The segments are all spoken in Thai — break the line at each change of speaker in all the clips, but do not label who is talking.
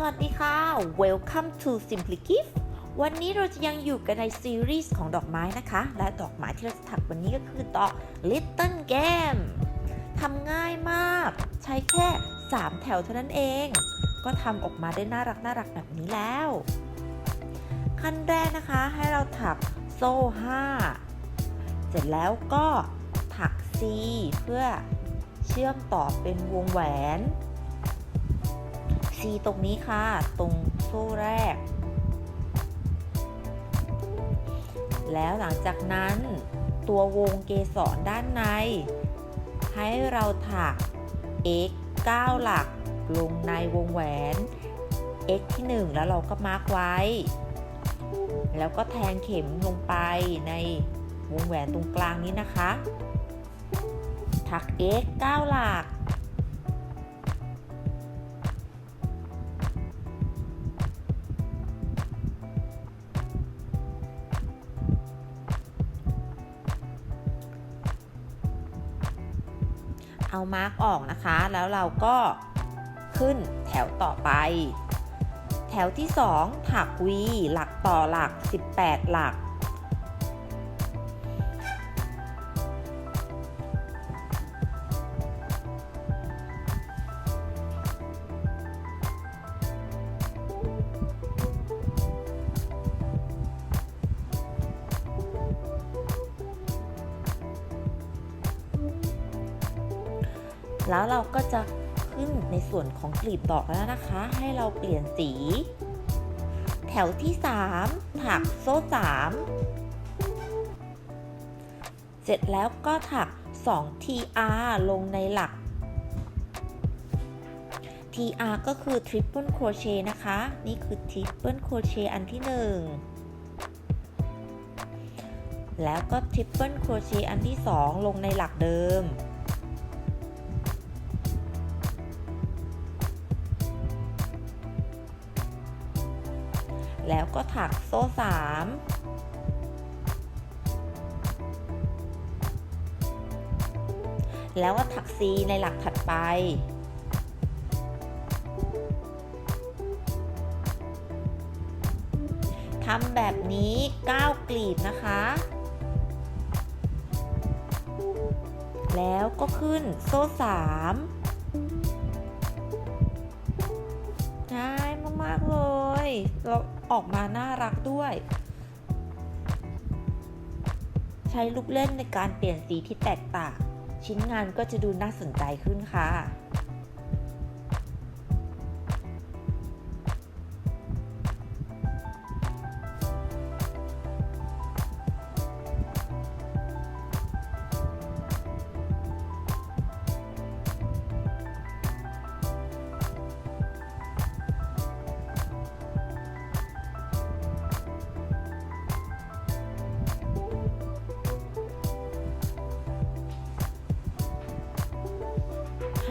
สวัสดีค่ะ Welcome to Simply Gift วันนี้เราจะยังอยู่กันในซีรีส์ของดอกไม้นะคะ และดอกไม้ที่เราจะถักวันนี้ก็คือดอก Little Game ทำง่ายมาก ใช้แค่ 3 แถวเท่านั้นเอง ก็ทำออกมาได้น่ารักน่ารักแบบนี้แล้ว ขั้นแรกนะคะให้เราถักโซ่ 5 เสร็จแล้วก็ถัก C เพื่อเชื่อมต่อเป็นวงแหวน C ตรงนี้ค่ะ ตรงโซ่แรก แล้วหลังจากนั้นตัววงเกสรด้านใน ให้เราถัก x 9 หลัก ลงในวงแหวน x ที่ 1 แล้วเราก็มาร์กไว้ แล้วก็แทงเข็มลงไปในวงแหวนตรงกลางนี้นะคะ ถัก x 9 หลัก เอามาร์กออกนะคะ แล้วเราก็ขึ้นแถวต่อไป แถวที่ 2 ถัก V หลักต่อหลัก 18 หลัก แล้วเราก็จะขึ้นในส่วนของกลีบดอกแล้วนะคะ ให้เราเปลี่ยนสี แถวที่ 3 ถักโซ่3เสร็จแล้วก็ถัก 2 TR ลงในหลัก TR ก็คือ Triple Crochet นะคะ นี่คือ Triple Crochet อันที่ 1 แล้วก็ Triple Crochet อันที่ 2 ลงในหลักเดิม แล้วก็ถักโซ่3แล้วก็ถัก C ในหลักถัดไป ทำแบบนี้ 9 กลีบนะคะ แล้วก็ขึ้นโซ่3ง่ เราออกมาน่ารักด้วย ใช้ลูกเล่นในการเปลี่ยนสีที่แตกต่าง ชิ้นงานก็จะดูน่าสนใจขึ้นค่ะ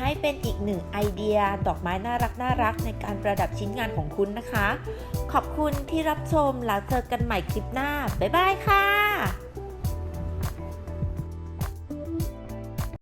ให้เป็นอีกหนึ่งไอเดียดอกไม้น่ารักน่ารักในการประดับชิ้นงานของคุณนะคะ ขอบคุณที่รับชมแล้วเจอกันใหม่คลิปหน้า บ๊ายบายค่ะ